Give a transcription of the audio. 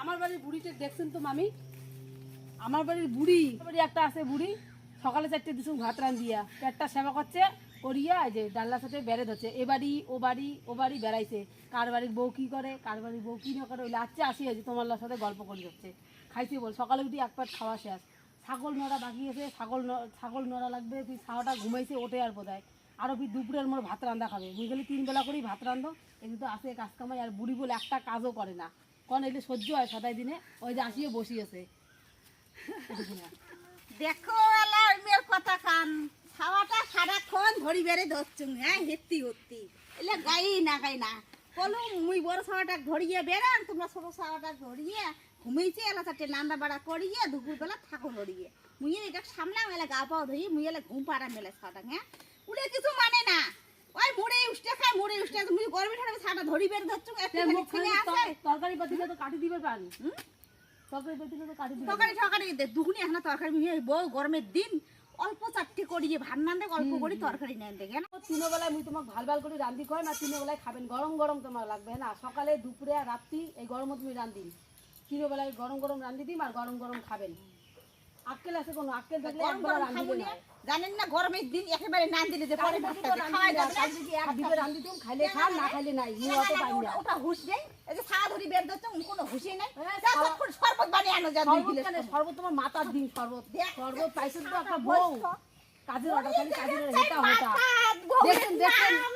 আমার বাড়ির বুড়িতে দেখছেন তো, মামি? আমার বাড়ির বুড়ি বাড়ি একটা আছে বুড়ি, সকালে চারটে দিছুন ভাত রান দিয়া পেটটা সেবা করছে, করিয়া যে ডাল্লার সাথে বেড়ে ধরছে। এ বাড়ি, ও বাড়ি ও বাড়ি বেড়াইছে। কার বাড়ির বউ কি করে, কার বাড়ির বউ কি না করে, ওই লাচ্ছে আসি আছে তোমার সাথে গল্প করে যাচ্ছে খাইছি বল, সকালে উঠি এক পাট খাওয়া শেষ। ছাগল নড়া বাকি আছে, ছাগল ছাগল নড়া লাগবে, তুই ছাওয়াটা ঘুমাইছে, ওঠে আর বোধহয়। আরও তুই দুপুরের মোর ভাত রান্দা খাবে। বুঝে গেলি তিন বেলা করেই ভাত রান্ধো এগুলো তো আসে কাজ কামাই, আর বুড়ি বলে একটা কাজও করে না। কন এলে সহ্য হয় সাতাই দিনে, ওই যে আসিয়ে বসিয়েছে। দেখো মেয়ের কথা কান খাওয়াটা সারাক্ষণ ধরি বেড়ে ধরছুন হ্যাঁ হেত্তি হত্তি। এলে গাই না গাই না। কলু মুই বড় ছাওয়াটা ধরিয়ে বেড়ান, তোমরা ছোট ছাওয়াটা ধরিয়ে ঘুমিয়েছে, এলা চারটে নান্দা বাড়া করিয়ে দুপুরবেলা ঠাকুর ধরিয়ে মুই এটা সামলাম, এলা গা পাও ধরি মুই এলা ঘুম পাড়া মেলে ছাওয়াটা হ্যাঁ। উড়ে কিছু মানে না। খায় মুড়ে গরমে ঠান্ডা ছাওয়াটা ধরি বেড়ে ধরছুন একটু ছেলে আছে। তরকারি পাতিলে তো কাটি দিবে পারি তরকারি পাতিলে তো কাটি দিবে তরকারি টরকারি দুগুনি এখন তরকারি মিহি বউ গরমের দিন অল্প চারটে ভাত নান অল্প করে তরকারি নেন মুই তোমাকে ভালো ভালো করে রান্ধি কয় না তিনো বেলায় খাবেন গরম গরম তোমার লাগবে না? সকালে দুপুরে আর রাত্রি এই গরমও তুমি রান্ধি তিনো বেলায় গরম গরম রান্ধি দিম আর গরম গরম খাবেন। আক্কেল আছে কোনো? আক্কেল থাকলে একবার রান্ধি না। জানেন না গরমের দিন একেবারে নান দিলে যে পরে যাবে না। রান্ধি খাইলে খান না খাইলে নাই মুই অত পাই না ওটা হুশ নেই। এই যে ধরি বের কোনো হুশই নাই। যা তখন শরবত বানিয়ে আনো যা দুই শরবত গিলাস শরবত। তোমার মাতার দিন শরবত। শরবত পাইছেন তো একটা বউ। কাজের অর্ডার খালি কাজের হতা দেখছেন নাম।